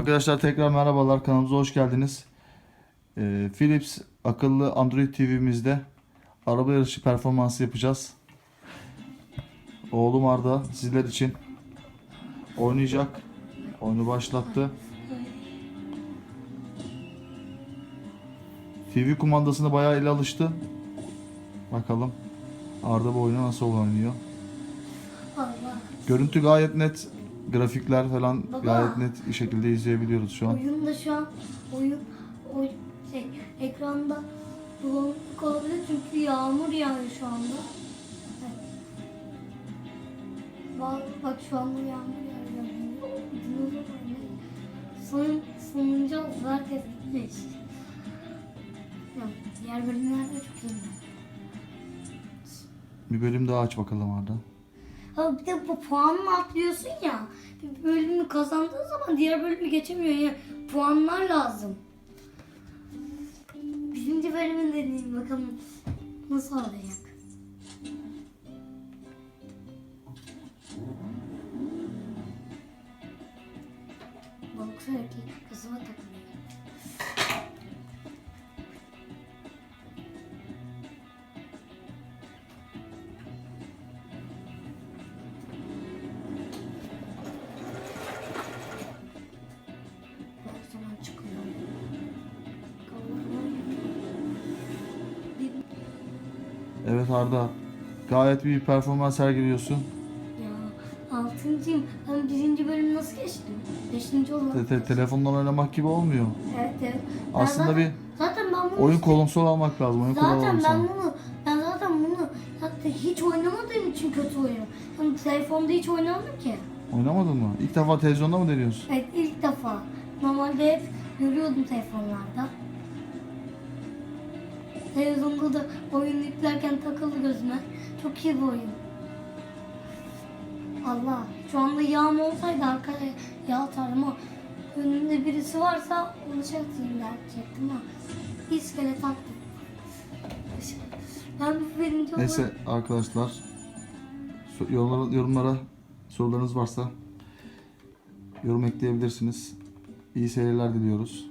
Arkadaşlar tekrar merhabalar kanalımıza hoş geldiniz. Ee, Philips akıllı Android TV'mizde araba yarışı performansı yapacağız. Oğlum Arda sizler için oynayacak. Oyunu başlattı. TV kumandasına bayağı ele alıştı. Bakalım Arda bu oyunu nasıl oynuyor. Görüntü gayet net. Grafikler falan Baba. gayet net bir şekilde izleyebiliyoruz şu an. Oyunda şu an oyun, oy, şey, ekranda bulanıklık olabilir çünkü yağmur yağıyor şu anda. Evet. Bak, bak şu anda yağmur yağıyor. Son, sonuncu gitmiş. Ya, diğer bölümlerde çok iyi. Bir bölüm daha aç bakalım Arda. Ha bir de bu puanla atlıyorsun ya. Bir bölümü kazandığın zaman diğer bölümü geçemiyorsun ya. Puanlar lazım. Birinci bölümün deneyim bakalım nasıl olacak. Balık sürekli kızıma takılıyor. Evet Arda. Gayet bir performans sergiliyorsun. Ya altıncıyım. Ben birinci bölümü nasıl geçtim? Beşinci olmadı. Te- te- telefondan oynamak gibi olmuyor. Evet evet. Ben Aslında zaten, bir zaten ben bunu oyun konsol almak lazım. Oyun zaten alalım ben sana. bunu ben zaten bunu zaten hiç oynamadığım için kötü oynuyorum. Yani telefonda hiç oynamadım ki. Oynamadın mı? İlk defa televizyonda mı deniyorsun? Evet ilk defa. Normalde hep görüyordum telefonlarda. Televizyonda da oyun yüklerken takıldı gözüme. Çok iyi bir oyun. Allah. Şu anda yağm olsaydı arkaya yağ atardım ama önümde birisi varsa onu şey atayım diyecektim ama iskelet attım. Ben bu birinci Neyse olarak- arkadaşlar. so- Yorumlara, yorumlara sorularınız varsa yorum ekleyebilirsiniz. İyi seyirler diliyoruz.